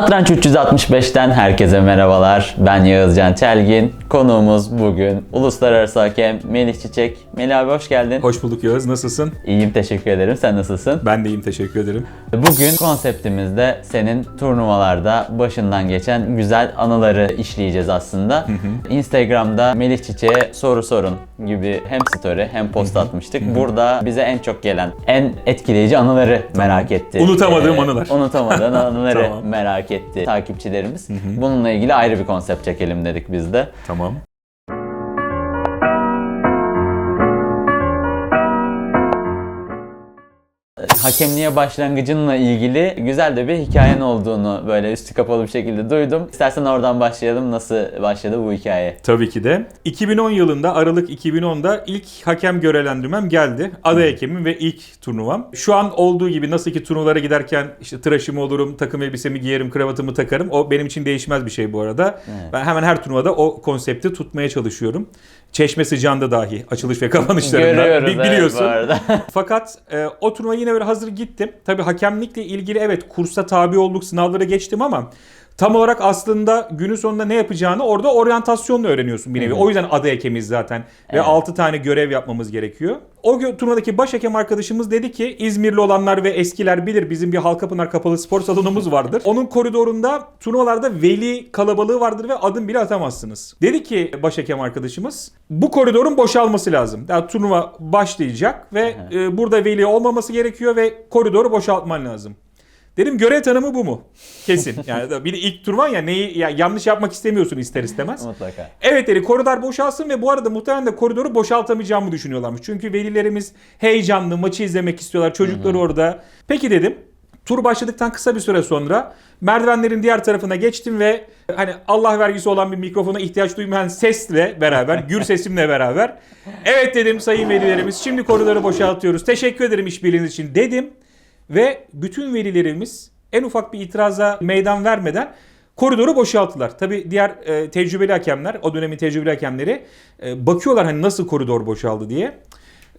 Satranç 365'ten herkese merhabalar. Ben Yağızcan Çelgin. Konuğumuz bugün uluslararası hakem Melih Çiçek. Melih abi hoş geldin. Hoş bulduk Yağız. Nasılsın? İyiyim teşekkür ederim. Sen nasılsın? Ben de iyiyim. Teşekkür ederim. Bugün konseptimizde senin turnuvalarda başından geçen güzel anıları işleyeceğiz aslında. Instagram'da Melih Çiçek'e soru sorun gibi hem story hem post atmıştık. Burada bize en çok gelen, en etkileyici anıları merak etti. Unutamadığım anılar. Unutamadığın anıları Tamam. merak etti takipçilerimiz. Bununla ilgili ayrı bir konsept çekelim dedik biz de. Tamam. Hakemliğe başlangıcınla ilgili güzel de bir hikayen olduğunu böyle üstü kapalı bir şekilde duydum. İstersen oradan başlayalım. Nasıl başladı bu hikaye? Tabii ki de. 2010 yılında Aralık 2010'da ilk hakem görevlendirmem geldi. Ada hekimim ve ilk turnuvam. Şu an olduğu gibi nasıl ki turnuvalara giderken işte tıraşımı olurum, takım elbisemi giyerim, kravatımı takarım. O benim için değişmez bir şey bu arada. Evet. Ben hemen her turnuvada o konsepti tutmaya çalışıyorum. Çeşme sıcağında dahi açılış ve kapanışlarında Bi- evet, biliyorsun. arada. Fakat e, o turnuva yine böyle hazır gittim. Tabii hakemlikle ilgili evet kursa tabi olduk, sınavlara geçtim ama tam olarak aslında günün sonunda ne yapacağını orada oryantasyonla öğreniyorsun bir nevi. O yüzden adı hekemiz zaten ve Evet. 6 tane görev yapmamız gerekiyor. O turnuvadaki baş hakem arkadaşımız dedi ki İzmirli olanlar ve eskiler bilir bizim bir Halkapınar kapalı spor salonumuz vardır. Onun koridorunda turnuvalarda veli kalabalığı vardır ve adım bile atamazsınız. Dedi ki baş hakem arkadaşımız bu koridorun boşalması lazım. Yani turnuva başlayacak ve e, burada veli olmaması gerekiyor ve koridoru boşaltman lazım. Dedim görev tanımı bu mu? Kesin. Yani bir ilk turvan ya neyi ya yanlış yapmak istemiyorsun ister istemez. Mutlaka. Evet dedi koridor boşalsın ve bu arada muhtemelen de koridoru boşaltamayacağımı düşünüyorlarmış. Çünkü velilerimiz heyecanlı maçı izlemek istiyorlar. Çocukları orada. Peki dedim. Tur başladıktan kısa bir süre sonra merdivenlerin diğer tarafına geçtim ve hani Allah vergisi olan bir mikrofona ihtiyaç duymayan sesle beraber, gür sesimle beraber evet dedim sayın velilerimiz şimdi koridoru boşaltıyoruz. Teşekkür ederim işbirliğiniz için dedim ve bütün velilerimiz en ufak bir itiraza meydan vermeden koridoru boşalttılar. Tabi diğer e, tecrübeli hakemler, o dönemin tecrübeli hakemleri e, bakıyorlar hani nasıl koridor boşaldı diye.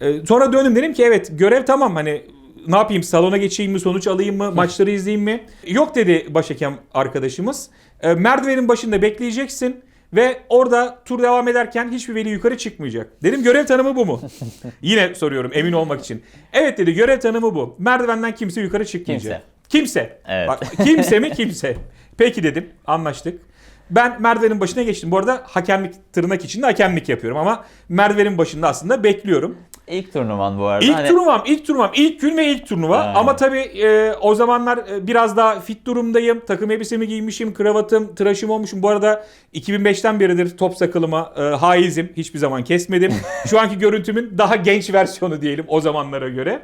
E, sonra döndüm dedim ki evet görev tamam hani ne yapayım salona geçeyim mi sonuç alayım mı maçları izleyeyim mi? Yok dedi başhakem arkadaşımız. E, merdivenin başında bekleyeceksin ve orada tur devam ederken hiçbir veli yukarı çıkmayacak. Dedim görev tanımı bu mu? Yine soruyorum emin olmak için. Evet dedi görev tanımı bu. Merdivenden kimse yukarı çıkmayacak. Kimse. Evet. Bak, kimse mi kimse. Peki dedim anlaştık. Ben merdivenin başına geçtim. Bu arada hakemlik tırnak içinde hakemlik yapıyorum ama merdivenin başında aslında bekliyorum. İlk turnuvan bu arada. İlk Hani- turnuvam, ilk turnuvam, ilk gün ve ilk turnuva. Aynen. Ama tabii e, o zamanlar e, biraz daha fit durumdayım. Takım elbisemi giymişim, kravatım, tıraşım olmuşum. Bu arada 2005'ten beridir top sakalıma e, haizim. Hiçbir zaman kesmedim. Şu anki görüntümün daha genç versiyonu diyelim o zamanlara göre.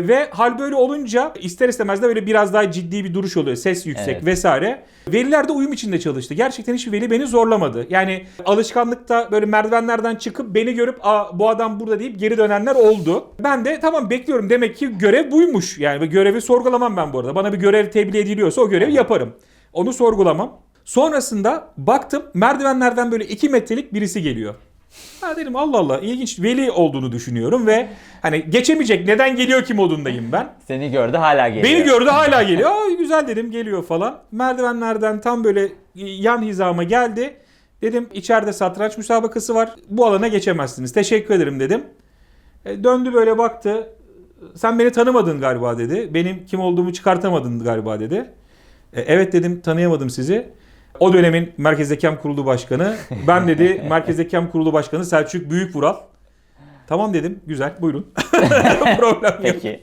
Ve hal böyle olunca ister istemez de böyle biraz daha ciddi bir duruş oluyor. Ses yüksek Evet. vesaire. Veliler de uyum içinde çalıştı. Gerçekten hiçbir veli beni zorlamadı. Yani alışkanlıkta böyle merdivenlerden çıkıp beni görüp Aa, bu adam burada deyip geri dönenler oldu. Ben de tamam bekliyorum. Demek ki görev buymuş. Yani görevi sorgulamam ben bu arada. Bana bir görev tebliğ ediliyorsa o görevi yaparım. Onu sorgulamam. Sonrasında baktım merdivenlerden böyle 2 metrelik birisi geliyor. Ha dedim Allah Allah ilginç veli olduğunu düşünüyorum ve hani geçemeyecek neden geliyor ki modundayım ben. Seni gördü hala geliyor. Beni gördü hala geliyor. Aa, güzel dedim geliyor falan. Merdivenlerden tam böyle yan hizama geldi. Dedim içeride satranç müsabakası var. Bu alana geçemezsiniz. Teşekkür ederim dedim. E, döndü böyle baktı. Sen beni tanımadın galiba dedi. Benim kim olduğumu çıkartamadın galiba dedi. E, evet dedim tanıyamadım sizi. O dönemin Merkez Hakem Kurulu Başkanı. Ben dedi Merkez Hakem Kurulu Başkanı Selçuk Büyükvural. Tamam dedim. Güzel. Buyurun. Problem yok. Peki.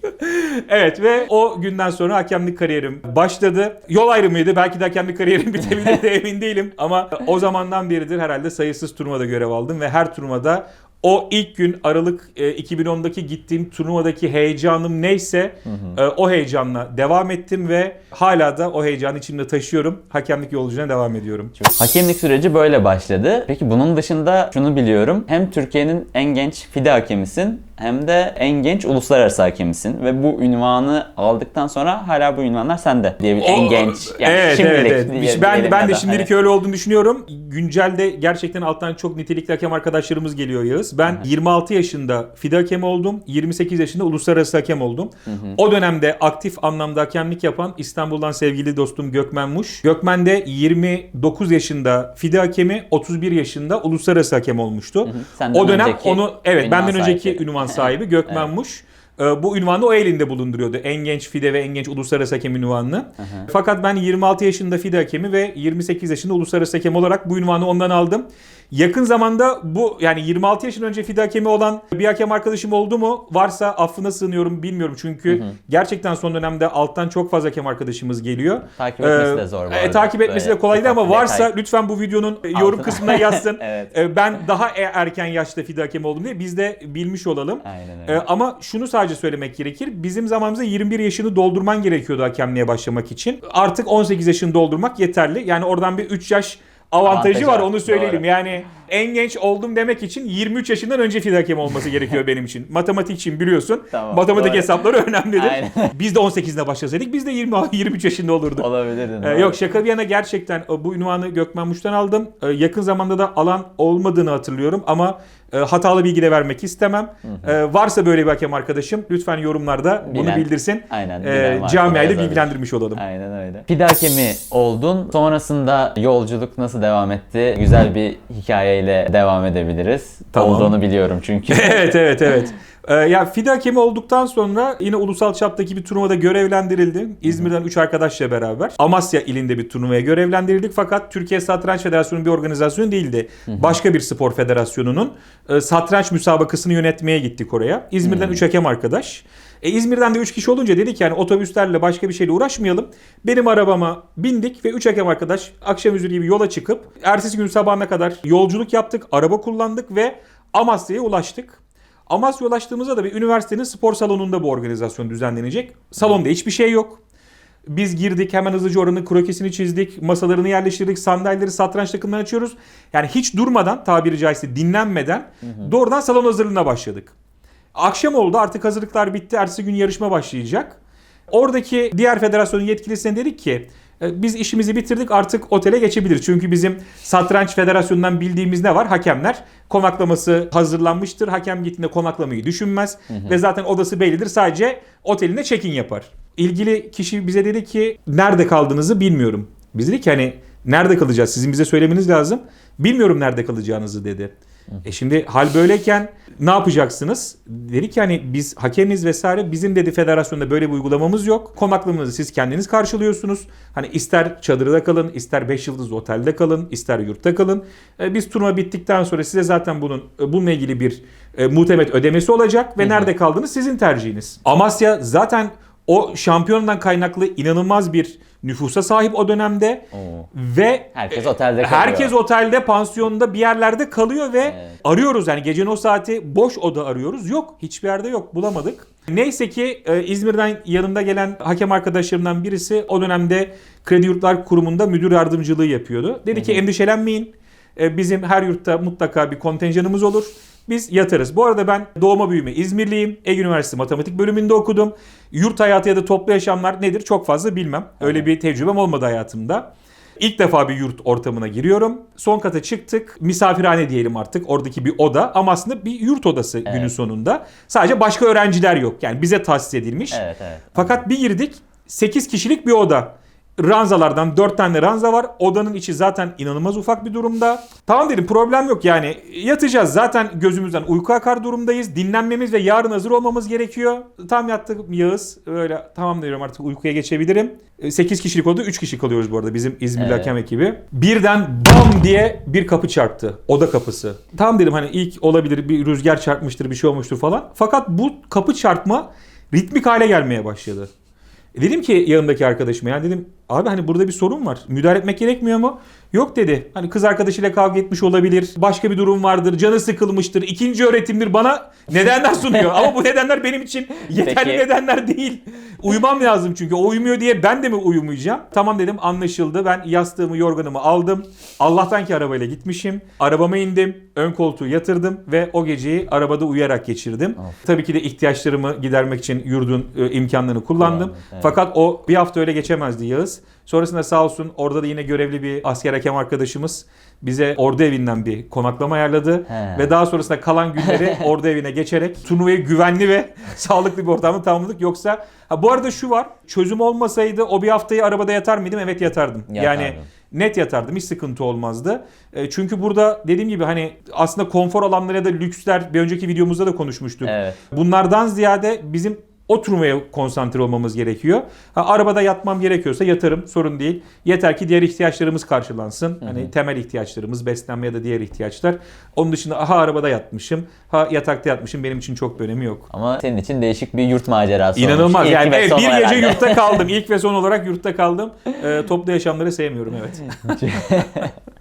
Evet ve o günden sonra hakemlik kariyerim başladı. Yol ayrımıydı. Belki de hakemlik kariyerim bitebilir de emin değilim. Ama o zamandan beridir herhalde sayısız turnuvada görev aldım ve her turnuvada o ilk gün Aralık e, 2010'daki gittiğim turnuvadaki heyecanım neyse e, o heyecanla devam ettim ve hala da o heyecanı içimde taşıyorum. Hakemlik yolculuğuna devam ediyorum. Hakemlik süreci böyle başladı. Peki bunun dışında şunu biliyorum. Hem Türkiye'nin en genç FIDE hakemisin hem de en genç uluslararası hakemisin ve bu ünvanı aldıktan sonra hala bu ünvanlar sende diyebilir. En genç. Yani evet şimdilik evet evet. diye- Ben ben de şimdilik Evet. öyle olduğunu düşünüyorum. Güncelde gerçekten alttan çok nitelikli hakem arkadaşlarımız geliyor Yağız. Ben 26 yaşında FIDE hakemi oldum. 28 yaşında uluslararası hakem oldum. O dönemde aktif anlamda hakemlik yapan İstanbul'dan sevgili dostum Gökmen Muş. Gökmen de 29 yaşında FIDE hakemi, 31 yaşında uluslararası hakem olmuştu. Senden O dönem onu evet benden önceki ünvan sahibi Gökmen Muş. Ee, Bu ünvanı o elinde bulunduruyordu. En genç FIDE ve en genç uluslararası hakem ünvanını. Fakat ben 26 yaşında FIDE hakemi ve 28 yaşında uluslararası hakem olarak bu ünvanı ondan aldım. Yakın zamanda bu yani 26 yaşın önce FIDE hakemi olan bir hakem arkadaşım oldu mu? Varsa affına sığınıyorum bilmiyorum. Çünkü gerçekten son dönemde alttan çok fazla hakem arkadaşımız geliyor. Takip etmesi Ee, de zor bu e, takip etmesi Böyle de kolay değil ama varsa detay. lütfen bu videonun e, yorum Altına. kısmına yazsın. Evet. E, Ben daha e- erken yaşta FIDE hakemi oldum diye biz de bilmiş olalım. Aynen Ee, öyle. ama şunu sadece söylemek gerekir. Bizim zamanımızda 21 yaşını doldurman gerekiyordu hakemliğe başlamak için. Artık 18 yaşını doldurmak yeterli. Yani oradan bir 3 yaş avantajı Avantajı var onu söyleyelim. doğru. Yani en genç oldum demek için 23 yaşından önce FIDE hakemi olması gerekiyor benim için. Matematik için biliyorsun. Tamam, Matematik doğru. hesapları önemlidir. Aynen. Biz de 18'de başlasaydık biz de 20 23 yaşında olurduk. Olabilirdin. Ee, yok şaka bir yana gerçekten e, bu ünvanı Gökmen Muş'tan aldım. Ee, yakın zamanda da alan olmadığını hatırlıyorum ama e, hatalı bilgi de vermek istemem. Ee, varsa böyle bir hakem arkadaşım lütfen yorumlarda bunu Bilen- bildirsin. Aynen, camiayı da yazabilir. bilgilendirmiş olalım. Aynen öyle. Fide hakemi oldun. Sonrasında yolculuk nasıl devam etti? Güzel bir hikayeyle devam edebiliriz. Tamam. Olduğunu biliyorum çünkü. evet evet evet. Ee, ya FIDE hakemi olduktan sonra yine ulusal çaptaki bir turnuvada görevlendirildim. İzmir'den 3 arkadaşla beraber. Amasya ilinde bir turnuvaya görevlendirildik. Fakat Türkiye Satranç Federasyonu bir organizasyon değildi. Başka bir spor federasyonunun e, satranç müsabakasını yönetmeye gittik oraya. İzmir'den 3 hakem arkadaş. E, İzmir'den de 3 kişi olunca dedik yani otobüslerle başka bir şeyle uğraşmayalım. Benim arabama bindik ve 3 hakem arkadaş akşam üzeri gibi yola çıkıp ertesi gün sabahına kadar yolculuk yaptık. Araba kullandık ve Amasya'ya ulaştık. Amasya ulaştığımızda da bir üniversitenin spor salonunda bu organizasyon düzenlenecek. Salonda hiçbir şey yok. Biz girdik hemen hızlıca oranın krokesini çizdik. Masalarını yerleştirdik. Sandalyeleri satranç takımından açıyoruz. Yani hiç durmadan tabiri caizse dinlenmeden doğrudan salon hazırlığına başladık. Akşam oldu artık hazırlıklar bitti. Ertesi gün yarışma başlayacak. Oradaki diğer federasyonun yetkilisine dedik ki "E, biz işimizi bitirdik artık otele geçebiliriz. Çünkü bizim satranç federasyonundan bildiğimiz ne var? Hakemler konaklaması hazırlanmıştır. Hakem gittiğinde konaklamayı düşünmez. Ve zaten odası bellidir. Sadece otelinde check-in yapar. İlgili kişi bize dedi ki nerede kaldığınızı bilmiyorum. Biz dedik ki hani nerede kalacağız? Sizin bize söylemeniz lazım. Bilmiyorum nerede kalacağınızı dedi. E şimdi hal böyleyken ne yapacaksınız? Dedik ki hani biz hakemiz vesaire bizim dedi federasyonda böyle bir uygulamamız yok. Konaklamanızı siz kendiniz karşılıyorsunuz. Hani ister çadırda kalın, ister 5 yıldızlı otelde kalın, ister yurtta kalın. E, biz turnuva bittikten sonra size zaten bunun e, bununla ilgili bir e, muhtemet ödemesi olacak ve nerede kaldığınız sizin tercihiniz. Amasya zaten o şampiyondan kaynaklı inanılmaz bir nüfusa sahip o dönemde Oo. ve Herkes otelde kalıyor. Herkes otelde, pansiyonda bir yerlerde kalıyor ve Evet. arıyoruz yani gecenin o saati boş oda arıyoruz. Yok, hiçbir yerde yok, bulamadık. Neyse ki e, İzmir'den yanında gelen hakem arkadaşlarımdan birisi o dönemde Kredi Yurtlar Kurumu'nda müdür yardımcılığı yapıyordu. Dedi ki endişelenmeyin. E, bizim her yurtta mutlaka bir kontenjanımız olur. Biz yatarız. Bu arada ben doğma büyüme İzmirliyim. Ege Üniversitesi Matematik bölümünde okudum. Yurt hayatı ya da toplu yaşamlar nedir çok fazla bilmem. Öyle bir tecrübem olmadı hayatımda. İlk defa bir yurt ortamına giriyorum. Son kata çıktık. Misafirhane diyelim artık. Oradaki bir oda ama aslında bir yurt odası günün sonunda. Sadece başka öğrenciler yok. Yani bize tahsis edilmiş. Evet evet. Fakat bir girdik 8 kişilik bir oda. Ranzalardan 4 tane ranza var. Odanın içi zaten inanılmaz ufak bir durumda. Tamam dedim problem yok yani yatacağız. Zaten gözümüzden uyku akar durumdayız. Dinlenmemiz ve yarın hazır olmamız gerekiyor. Tam yattık Yağız. Öyle tamam diyorum artık uykuya geçebilirim. 8 kişilik oda 3 kişi kalıyoruz bu arada bizim İzmirli Evet. hakem ekibi. Birden bam diye bir kapı çarptı. Oda kapısı. Tam dedim hani ilk olabilir bir rüzgar çarpmıştır bir şey olmuştur falan. Fakat bu kapı çarpma ritmik hale gelmeye başladı. E Dedim ki yanımdaki arkadaşıma yani dedim Abi hani burada bir sorun var. Müdahale etmek gerekmiyor mu? Yok dedi. Hani kız arkadaşıyla kavga etmiş olabilir. Başka bir durum vardır. Canı sıkılmıştır. ikinci öğretimdir. Bana nedenler sunuyor. Ama bu nedenler benim için yeterli Peki. nedenler değil. Uyumam lazım çünkü. O uyumuyor diye ben de mi uyumayacağım? Tamam dedim anlaşıldı. Ben yastığımı yorganımı aldım. Allah'tan ki arabayla gitmişim. Arabama indim. Ön koltuğu yatırdım ve o geceyi arabada uyuyarak geçirdim. Tabii ki de ihtiyaçlarımı gidermek için yurdun e, imkanlarını kullandım. Kullandın, evet. Fakat o bir hafta öyle geçemezdi Yağız. Sonrasında sağ olsun orada da yine görevli bir asker hakem arkadaşımız bize ordu evinden bir konaklama ayarladı. He. Ve daha sonrasında kalan günleri ordu evine geçerek turnuvayı güvenli ve sağlıklı bir ortamda tamamladık. Yoksa ha bu arada şu var. Çözüm olmasaydı o bir haftayı arabada yatar mıydım? Evet yatardım. Yani Yatardın. net yatardım. Hiç sıkıntı olmazdı. E, çünkü burada dediğim gibi hani aslında konfor alanları ya da lüksler bir önceki videomuzda da konuşmuştuk. Evet. Bunlardan ziyade bizim o turnuvaya konsantre olmamız gerekiyor. Ha, arabada yatmam gerekiyorsa yatarım sorun değil. Yeter ki diğer ihtiyaçlarımız karşılansın. Hani temel ihtiyaçlarımız, beslenme ya da diğer ihtiyaçlar. Onun dışında ha arabada yatmışım, ha yatakta yatmışım benim için çok bir önemi yok. Ama senin için değişik bir yurt macerası olmuş. İnanılmaz. İlk yani ve evet, bir gece herhalde. yurtta kaldım. İlk ve son olarak yurtta kaldım. Ee, toplu yaşamları sevmiyorum evet.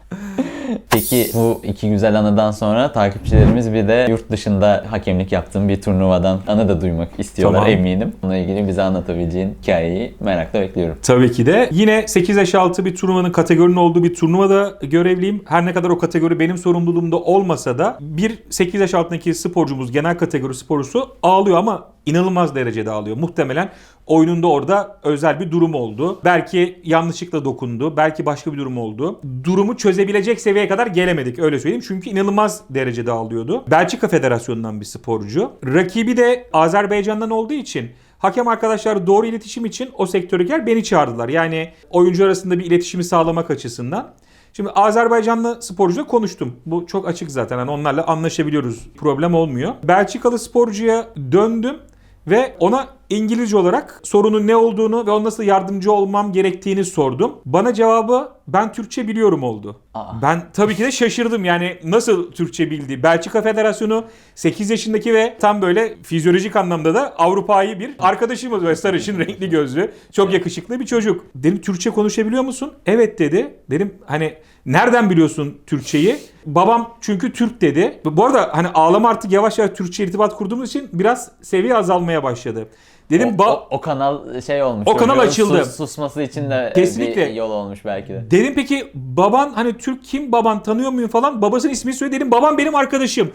Peki bu iki güzel anıdan sonra takipçilerimiz bir de yurt dışında hakemlik yaptığın bir turnuvadan anı da duymak istiyorlar Tamam. eminim. Bununla ilgili bize anlatabileceğin hikayeyi merakla bekliyorum. Tabii ki de. Yine 8 yaş altı bir turnuvanın kategorinin olduğu bir turnuvada görevliyim. Her ne kadar o kategori benim sorumluluğumda olmasa da bir 8 yaş altındaki sporcumuz, genel kategori sporcusu ağlıyor ama inanılmaz derecede ağlıyor. Muhtemelen oyununda orada özel bir durum oldu. Belki yanlışlıkla dokundu. Belki başka bir durum oldu. Durumu çözebilecek seviyeye kadar gelemedik öyle söyleyeyim. Çünkü inanılmaz derecede ağlıyordu. Belçika Federasyonu'ndan bir sporcu. Rakibi de Azerbaycan'dan olduğu için Hakem arkadaşlar doğru iletişim için o sektöre gel beni çağırdılar. Yani oyuncu arasında bir iletişimi sağlamak açısından. Şimdi Azerbaycanlı sporcuyla konuştum. Bu çok açık zaten. Hani onlarla anlaşabiliyoruz. Problem olmuyor. Belçikalı sporcuya döndüm ve ona İngilizce olarak sorunun ne olduğunu ve ona nasıl yardımcı olmam gerektiğini sordum. Bana cevabı ben Türkçe biliyorum oldu. Aa. Ben tabii ki de şaşırdım yani nasıl Türkçe bildi. Belçika Federasyonu 8 yaşındaki ve tam böyle fizyolojik anlamda da Avrupa'yı bir arkadaşımız ve sarışın renkli gözlü çok yakışıklı bir çocuk. Dedim Türkçe konuşabiliyor musun? Evet dedi. Dedim hani nereden biliyorsun Türkçeyi? Babam çünkü Türk dedi. Bu arada hani ağlama artık yavaş yavaş Türkçe irtibat kurduğumuz için biraz seviye azalmaya başladı. Dedim o, o, o kanal şey olmuş. O kanal açıldı. sus- susması için de Kesinlikle. bir yol olmuş belki de. Dedim peki baban hani Türk kim baban tanıyor muyum falan babasının ismini söyle dedim babam benim arkadaşım.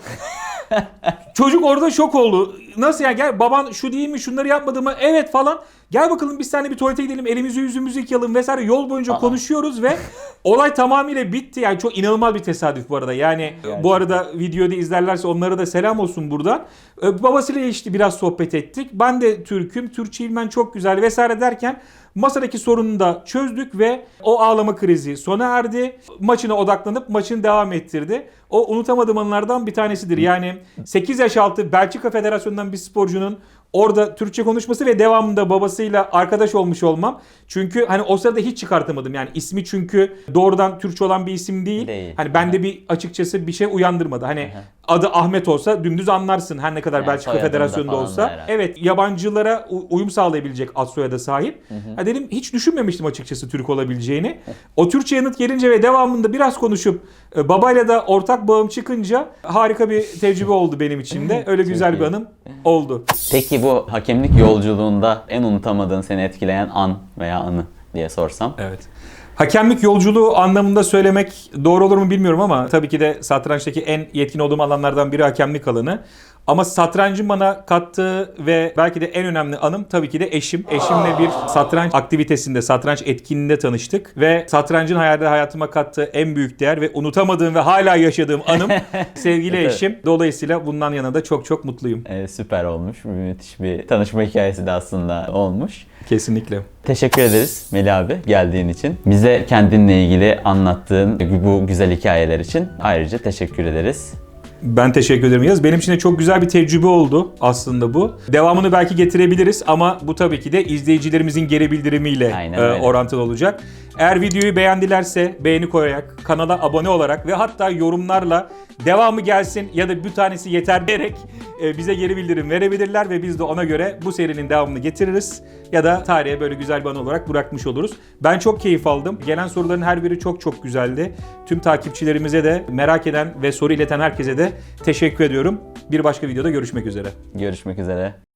Çocuk orada şok oldu. Nasıl yani gel baban şu değil mi şunları yapmadı mı evet falan. Gel bakalım biz seninle bir tuvalete gidelim elimizi yüzümüzü yıkayalım vesaire yol boyunca Aa. konuşuyoruz ve olay tamamıyla bitti. Yani çok inanılmaz bir tesadüf bu arada. Yani bu arada videoda izlerlerse onlara da selam olsun buradan. Ee, babasıyla işte biraz sohbet ettik. Ben de Türk'üm. Türkçe bilmen çok güzel vesaire derken masadaki sorunu da çözdük ve o ağlama krizi sona erdi. Maçına odaklanıp maçını devam ettirdi. O unutamadığım anılardan bir tanesidir. Yani 8 yaş altı Belçika Federasyonu'ndan bir sporcunun orada Türkçe konuşması ve devamında babasıyla arkadaş olmuş olmam. Çünkü hani o sırada hiç çıkartamadım. Yani ismi çünkü doğrudan Türkçe olan bir isim değil. Değil. Hani bende bir açıkçası bir şey uyandırmadı. Hani adı Ahmet olsa dümdüz anlarsın her ne kadar Yani Belçika Federasyonu'nda olsa. herhalde. Evet yabancılara uyum sağlayabilecek ad soyada sahip. Ha dedim hiç düşünmemiştim açıkçası Türk olabileceğini. O Türkçe yanıt gelince ve devamında biraz konuşup e, babayla da ortak bağım çıkınca harika bir tecrübe oldu benim için de. Öyle güzel bir anım oldu. Peki bu hakemlik yolculuğunda en unutamadığın seni etkileyen an veya anı diye sorsam. Evet. Hakemlik yolculuğu anlamında söylemek doğru olur mu bilmiyorum ama tabii ki de satrançtaki en yetkin olduğum alanlardan biri hakemlik alanı. Ama satrancın bana kattığı ve belki de en önemli anım tabii ki de eşim. Eşimle bir satranç aktivitesinde, satranç etkinliğinde tanıştık. Ve satrancın hayalde hayatıma kattığı en büyük değer ve unutamadığım ve hala yaşadığım anım sevgili Evet. eşim. Dolayısıyla bundan yana da çok çok mutluyum. Ee, süper olmuş. Müthiş bir tanışma hikayesi de aslında olmuş. Kesinlikle. Teşekkür ederiz Melih abi geldiğin için. Bize kendinle ilgili anlattığın bu güzel hikayeler için ayrıca teşekkür ederiz. Ben teşekkür ederim Yaz. Benim için de çok güzel bir tecrübe oldu aslında bu. Devamını belki getirebiliriz ama bu tabii ki de izleyicilerimizin geri bildirimiyle Aynen e, öyle. orantılı olacak. Eğer videoyu beğendilerse beğeni koyarak, kanala abone olarak ve hatta yorumlarla devamı gelsin ya da bir tanesi yeter diyerek e, bize geri bildirim verebilirler ve biz de ona göre bu serinin devamını getiririz ya da tarihe böyle güzel bir anı olarak bırakmış oluruz. Ben çok keyif aldım. Gelen soruların her biri çok çok güzeldi. Tüm takipçilerimize de merak eden ve soru ileten herkese de teşekkür ediyorum. Bir başka videoda görüşmek üzere. Görüşmek üzere.